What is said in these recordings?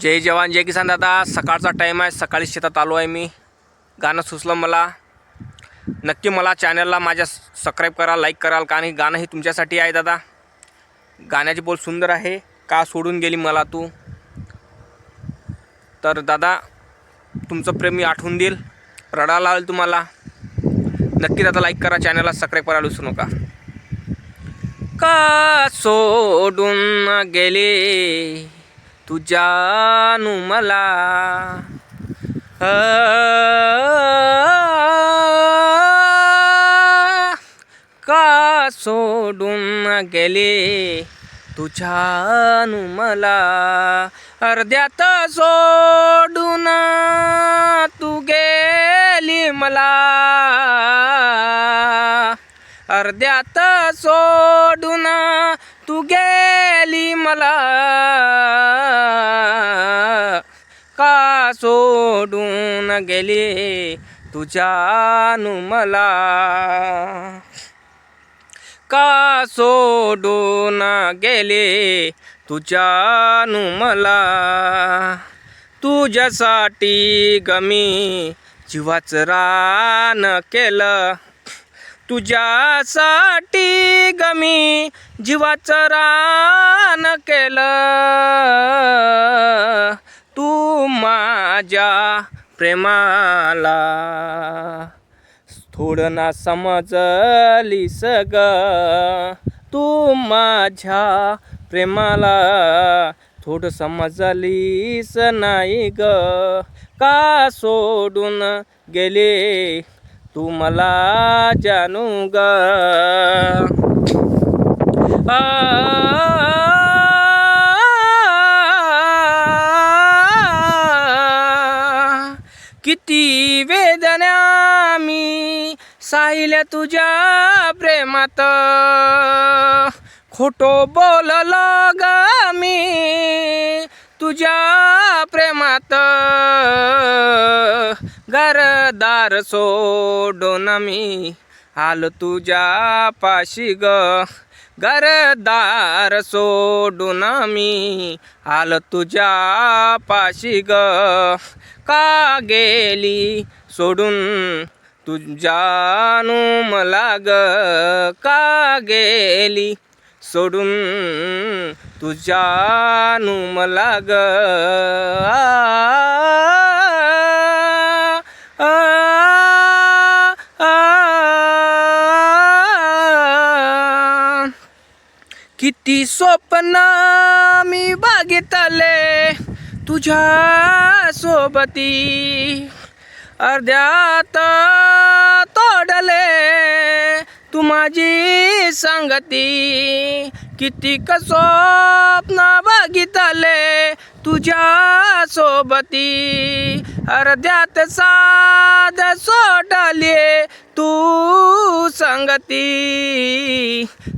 जय जवान जय किसान दादा. सकाळचा टाईम आहे. सकाळी शेतात आलो आहे मी. गाणं सुचलं मला. नक्की मला चॅनलला माझ्या सबस्क्राईब करा लाईक कराल कारण गाणं हे तुमच्यासाठी आहे दादा. गाण्याची बोल सुंदर आहे. का सोडून गेली मला तू? तर दादा तुमचं प्रेम मी आठवून देईल. रडायला लावेल तुम्हाला. नक्की दादा लाईक करा चॅनलला सबस्क्राईब करायला विसरू नका. का सोडून गेले? तुझ्यानु मला. का सोडून गेले? तुझ्यानु मला. अर्ध्यात सोडून तू गेली मला. अर्ध्यात सोडून तू गेली मला. का सोडून गेली तुझ्यानु मला? का सोडून गेले तुझ्यानु मला? तुझ्यासाठी गमी जीवाचं रान केलं. तुझ्यासाठी गमी जीवाचं रान केलं. तू माझ्या प्रेमाला थोडं ना समजली सग तू माझ्या प्रेमाला थोडं समजलीस नाही ग. का सोडून गेले तू मला जानू ग आ, किती वेदना मी साहिल्या तुझ्या प्रेमात खोटो बोललो ग मी तुझ्या प्रेमात घरदार सोडून मी आलो तुझ्या पाशी ग. घरदार सोडून मी आलो तुझ्या पाशी ग. का गेली सोडून तुझ्यानू मला ग. का गेली सोडून तुझ्यानू मला ग. किती स्वप्न मी बघितले तुझ्या सोबती अर्ध्यात तोडले तू माझी संगती. क स्वप्न बघितले तुझ्या सोबती अर्ध्यात साध सोडले तू संगती.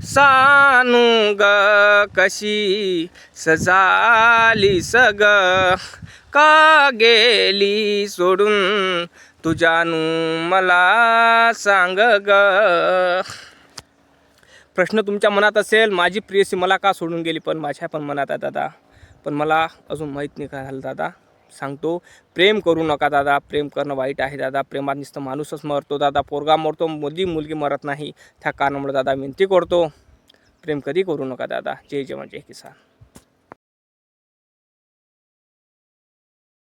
सानू ग कशी सजाली सग का गेली सोडून तुझ्यानू मला सांग ग. प्रश्न तुमच्या मनात असेल माझी प्रियसी मला का सोडून गेली? पण माझ्या पण मनात आहे दादा. पण मला अजून माहीत नाही काय झालं दादा. सांगतो प्रेम करू नका दादा प्रेम करणं वाईट आहे दादा प्रेमात नुसतं माणूसच मरतो दादा पोरगा मरतो मुलगी मुलगी मरत नाही त्या कारणामुळे दादा विनंती करतो प्रेम कधी करू नका दादा जय जवान जय म्हणजे किसान.